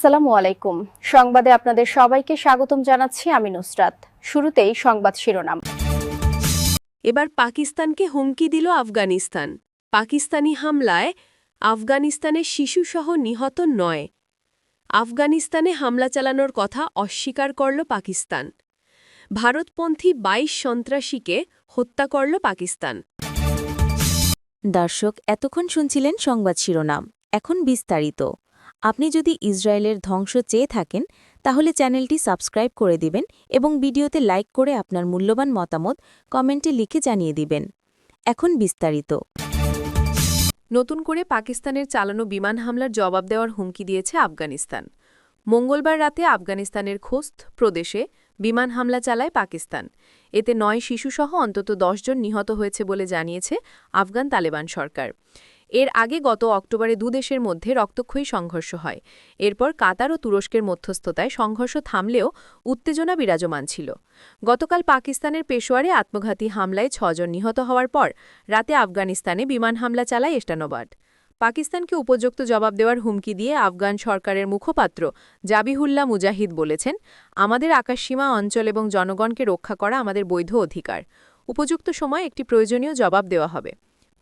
আসসালামু আলাইকুম। সংবাদে আপনাদের সবাইকে স্বাগতম জানাচ্ছি আমি নুসরাত। শুরুতেই সংবাদ শিরোনাম। এবার পাকিস্তানকে হুমকি দিল আফগানিস্তান। পাকিস্তানি হামলায় আফগানিস্তানের শিশুসহ নিহত নয়। আফগানিস্তানে হামলা চালানোর কথা অস্বীকার করল পাকিস্তান। ভারতপন্থী ২২ সন্ত্রাসীকে হত্যা করল পাকিস্তান। দর্শক এতক্ষণ শুনছিলেন সংবাদ শিরোনাম। এখন বিস্তারিত। আপনি যদি ইসরায়েলের ধ্বংস চেয়ে থাকেন, তাহলে চ্যানেলটি সাবস্ক্রাইব করে দিবেন এবং ভিডিওতে লাইক করে আপনার মূল্যবান মতামত কমেন্টে লিখে জানিয়ে দিবেন। এখন বিস্তারিত। নতুন করে পাকিস্তানের চালানো বিমান হামলার জবাব দেওয়ার হুমকি দিয়েছে আফগানিস্তান। মঙ্গলবার রাতে আফগানিস্তানের খোস্ত প্রদেশে বিমান হামলা চালায় পাকিস্তান। এতে নয় শিশুসহ অন্তত জন নিহত হয়েছে বলে জানিয়েছে আফগান তালেবান সরকার। এর আগে গত অক্টোবরে দুদেশের মধ্যে রক্তক্ষয়ী সংঘর্ষ হয়। এরপর কাতার ও তুরস্কের মধ্যস্থতায় সংঘর্ষ থামলেও উত্তেজনা বিরাজমান ছিল। গতকাল পাকিস্তানের পেশোয়ারে আত্মঘাতী হামলায় ছজন নিহত হওয়ার পর রাতে আফগানিস্তানে বিমান হামলা চালায় এস্টানোবাদ। পাকিস্তানকে উপযুক্ত জবাব দেওয়ার হুমকি দিয়ে আফগান সরকারের মুখপাত্র জাবিহুল্লা মুজাহিদ বলেছেন, আমাদের আকাশসীমা অঞ্চল এবং জনগণকে রক্ষা করা আমাদের বৈধ অধিকার। উপযুক্ত সময় একটি প্রয়োজনীয় জবাব দেওয়া হবে।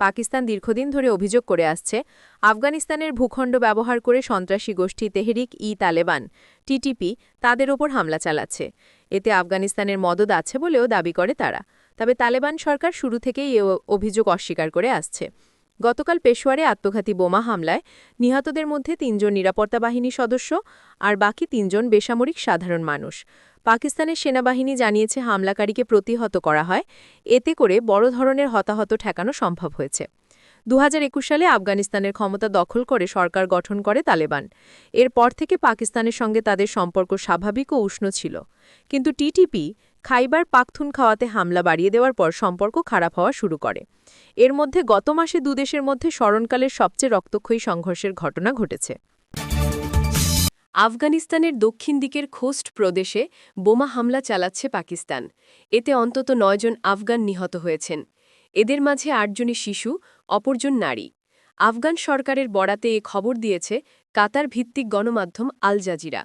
পাকিস্তান দীর্ঘদিন ধরে অভিযোগ করে আসছে, আফগানিস্তানের ভূখণ্ড ব্যবহার করে সন্ত্রাসী গোষ্ঠী তেহরিক ই তালেবান টিটিপি তাদের ওপর হামলা চালাচ্ছে। এতে আফগানিস্তানের মদত আছে বলেও দাবি করে তারা। তবে তালেবান সরকার শুরু থেকেই এ অভিযোগ অস্বীকার করে আসছে। গতকাল পেশোয়ারে আত্মঘাতী বোমা হামলায় নিহতদের মধ্যে তিনজন নিরাপত্তা বাহিনী সদস্য আর বাকি তিনজন বেসামরিক সাধারণ মানুষ। পাকিস্তানের সেনাবাহিনী জানিয়েছে হামলাকারীকে প্রতিহত করা হয়। এতে করে বড় ধরনের হতাহত ঠেকানো সম্ভব হয়েছে। দু হাজার একুশ সালে আফগানিস্তানের ক্ষমতা দখল করে সরকার গঠন করে তালেবান। এরপর থেকে পাকিস্তানের সঙ্গে তাদের সম্পর্ক স্বাভাবিক ও উষ্ণ ছিল। কিন্তু টিটিপি খাইবার পাখথুন খাওয়াতে হামলা বাড়িয়ে দেওয়ার পর সম্পর্ক খারাপ হওয়া শুরু করে। এর মধ্যে গত মাসে দুদেশের মধ্যে স্মরণকালের সবচেয়ে রক্তক্ষয়ী সংঘর্ষের ঘটনা ঘটেছে। আফগানিস্তানের দক্ষিণ দিকের খোস্ট প্রদেশে বোমা হামলা চালাচ্ছে পাকিস্তান। এতে অন্তত নয়জন আফগান নিহত হয়েছেন। এদের মাঝে আটজনই শিশু, অপরজন নারী। আফগান সরকারের বরাতে এ খবর দিয়েছে কাতার ভিত্তিক গণমাধ্যম আল জাজিরা।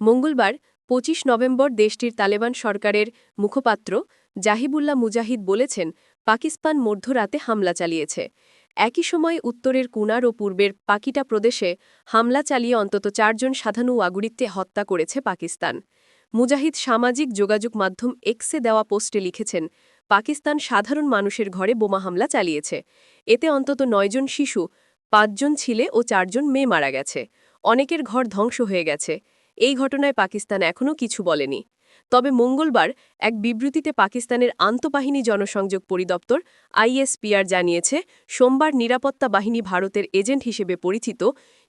মঙ্গলবার ২৫ নভেম্বর দেশটির তালেবান সরকারের মুখপাত্র জাহিবুল্লাহ মুজাহিদ বলেছেন, পাকিস্তান মধ্যরাতে হামলা চালিয়েছে। একই সময় উত্তরের কুনার ও পূর্বের পাকিটা প্রদেশে হামলা চালিয়ে অন্তত চারজন সাধারণ ওয়াগুড়িতে হত্যা করেছে পাকিস্তান। মুজাহিদ সামাজিক যোগাযোগ মাধ্যম এক্সে দেওয়া পোস্টে লিখেছেন, পাকিস্তান সাধারণ মানুষের ঘরে বোমা হামলা চালিয়েছে। এতে অন্তত নয়জন শিশু পাঁচজন ছিলে ও চারজন মেয়ে মারা গেছে। অনেকের ঘর ধ্বংস হয়ে গেছে। এই ঘটনায় পাকিস্তান এখনও কিছু বলেনি। তবে মঙ্গলবার এক বিবৃতিতে পাকিস্তানের আন্তঃবাহিনী জনসংযোগ পরিদপ্তর আইএসপিআর জানিয়েছে, সোমবার নিরাপত্তা বাহিনী ভারতের এজেন্ট হিসেবে পরিচিত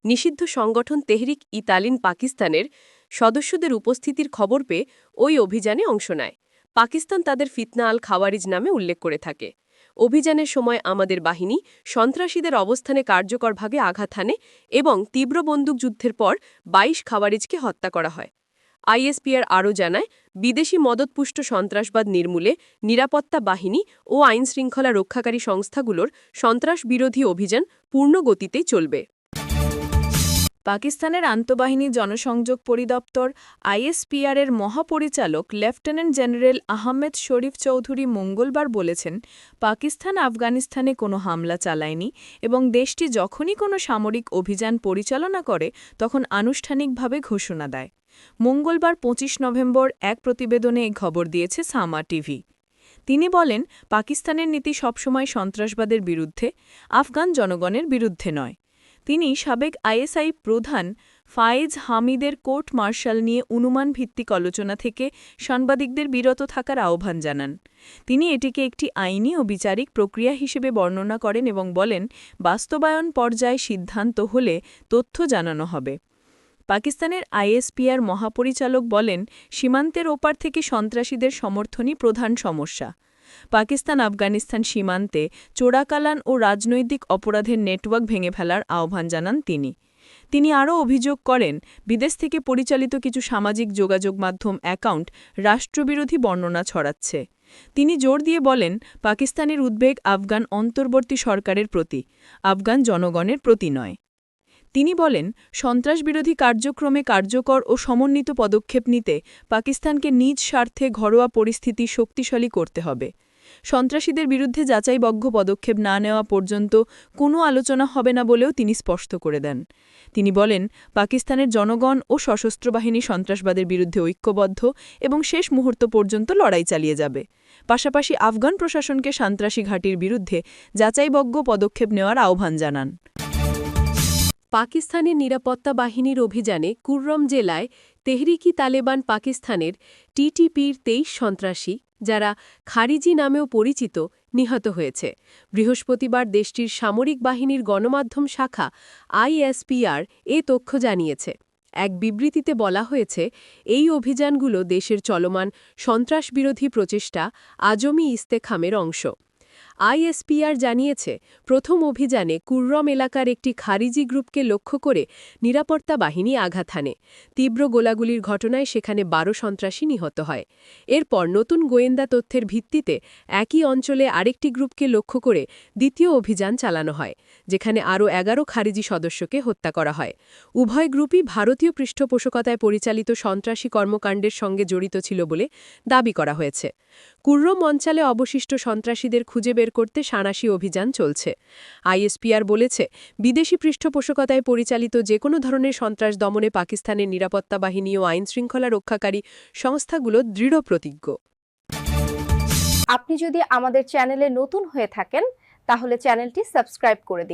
নিষিদ্ধ সংগঠন তেহরিক ই তালিন পাকিস্তানের সদস্যদের উপস্থিতির খবর পেয়ে ওই অভিযানে অংশ নেয়। পাকিস্তান তাদের ফিতনা আল খাওয়ারিজ নামে উল্লেখ করে থাকে। অভিযানের সময় আমাদের বাহিনী সন্ত্রাসীদের অবস্থানে কার্যকরভাবে আঘাত হানে এবং তীব্র বন্দুকযুদ্ধের পর ২২ খাওয়ারিজকে হত্যা করা হয়। আইএসপিআর আরও জানায়, বিদেশি মদতপুষ্ট সন্ত্রাসবাদ নির্মূলে নিরাপত্তা বাহিনী ও আইনশৃঙ্খলা রক্ষাকারী সংস্থাগুলোর সন্ত্রাস বিরোধী অভিযান পূর্ণ গতিতেই চলবে। পাকিস্তানের আন্তঃবাহিনী জনসংযোগ পরিদপ্তর আইএসপিআরের মহাপরিচালক লেফটেন্যান্ট জেনারেল আহমেদ শরীফ চৌধুরী মঙ্গলবার বলেছেন, পাকিস্তান আফগানিস্তানে কোনো হামলা চালায়নি এবং দেশটি যখনই কোনো সামরিক অভিযান পরিচালনা করে, তখন আনুষ্ঠানিকভাবে ঘোষণা দেয়। মঙ্গলবার ২৫ নভেম্বর এক প্রতিবেদনে এই খবর দিয়েছে সামা টিভি। তিনি বলেন, পাকিস্তানের নীতি সবসময় সন্ত্রাসবাদের বিরুদ্ধে, আফগান জনগণের বিরুদ্ধে নয়। তিনি সাবেক আইএসআই প্রধান ফায়েজ হামিদের কোর্ট মার্শাল নিয়ে অনুমান ভিত্তিক আলোচনা থেকে সাংবাদিকদের বিরত থাকার আহ্বান জানান। তিনি এটিকে একটি আইনি ও বিচারিক প্রক্রিয়া হিসেবে বর্ণনা করেন এবং বলেন, বাস্তবায়ন পর্যায়ে সিদ্ধান্ত হলে তথ্য জানানো হবে। পাকিস্তানের আইএসপিআর মহাপরিচালক বলেন, সীমান্তের ওপার থেকে সন্ত্রাসীদের সমর্থনই প্রধান সমস্যা। পাকিস্তান আফগানিস্তান সীমান্তে চোরাকালান ও রাজনৈতিক অপরাধের নেটওয়ার্ক ভেঙে ফেলার আহ্বান জানান তিনি। তিনি আরও অভিযোগ করেন, বিদেশ থেকে পরিচালিত কিছু সামাজিক যোগাযোগ মাধ্যম অ্যাকাউন্ট রাষ্ট্রবিরোধী বর্ণনা ছড়াচ্ছে। তিনি জোর দিয়ে বলেন, পাকিস্তানের উদ্বেগ আফগান অন্তর্বর্তী সরকারের প্রতি, আফগান জনগণের প্রতি নয়। তিনি বলেন, সন্ত্রাসবিরোধী কার্যক্রমে কার্যকর ও সমন্বিত পদক্ষেপ নিতে পাকিস্তানকে নিজ স্বার্থে ঘরোয়া পরিস্থিতি শক্তিশালী করতে হবে। সন্ত্রাসীদের বিরুদ্ধে যাচাইবদ্ধ পদক্ষেপ না নেওয়া পর্যন্ত কোনো আলোচনা হবে না বলেও তিনি স্পষ্ট করে দেন। তিনি বলেন, পাকিস্তানের জনগণ ও সশস্ত্র বাহিনী সন্ত্রাসবাদের বিরুদ্ধে ঐক্যবদ্ধ এবং শেষ মুহূর্ত পর্যন্ত লড়াই চালিয়ে যাবে। পাশাপাশি আফগান প্রশাসনকে সন্ত্রাসী ঘাঁটির বিরুদ্ধে যাচাইবদ্ধ পদক্ষেপ নেওয়ার আহ্বান জানান। পাকিস্তানের নিরাপত্তা বাহিনীর অভিযানে কুর্রম জেলায় তেহরিকি তালেবান পাকিস্তানের টিটিপির তেইশ সন্ত্রাসী, যারা খারিজি নামেও পরিচিত, নিহত হয়েছে। বৃহস্পতিবার দেশটির সামরিক বাহিনীর গণমাধ্যম শাখা আইএসপিআর এ তথ্য জানিয়েছে। এক বিবৃতিতে বলা হয়েছে, এই অভিযানগুলো দেশের চলমান সন্ত্রাসবিরোধী প্রচেষ্টা আজমি ইস্তেখামের অংশ। আইএসপিআর জানিয়েছে, প্রথম অভিযানে কুর্রম এলাকার একটি খারিজি গ্রুপকে লক্ষ্য করে নিরাপত্তা বাহিনী আঘাত হানে। তীব্র গোলাগুলির ঘটনায় সেখানে বারো সন্ত্রাসী নিহত হয়। এরপর নতুন গোয়েন্দা তথ্যের ভিত্তিতে একই অঞ্চলে আরেকটি গ্রুপকে লক্ষ্য করে দ্বিতীয় অভিযান চালানো হয়, যেখানে আরও এগারো খারিজি সদস্যকে হত্যা করা হয়। উভয় গ্রুপই ভারতীয় পৃষ্ঠপোষকতায় পরিচালিত সন্ত্রাসী কর্মকাণ্ডের সঙ্গে জড়িত ছিল বলে দাবি করা হয়েছে। কুর্রম অঞ্চলে অবশিষ্ট সন্ত্রাসীদের খুঁজে বের করতে সাঁড়াশি অভিযান চলছে। আইএসপিআর বলেছে, বিদেশি পৃষ্ঠপোষকতায় পরিচালিত যে কোনো ধরনের সন্ত্রাস দমনে পাকিস্তানের নিরাপত্তা বাহিনী ও আইন শৃঙ্খলা রক্ষাকারী সংস্থাগুলো দৃঢ় প্রতিজ্ঞ। আপনি যদি আমাদের চ্যানেলে নতুন হয়ে থাকেন, তাহলে চ্যানেলটি সাবস্ক্রাইব করে দিন।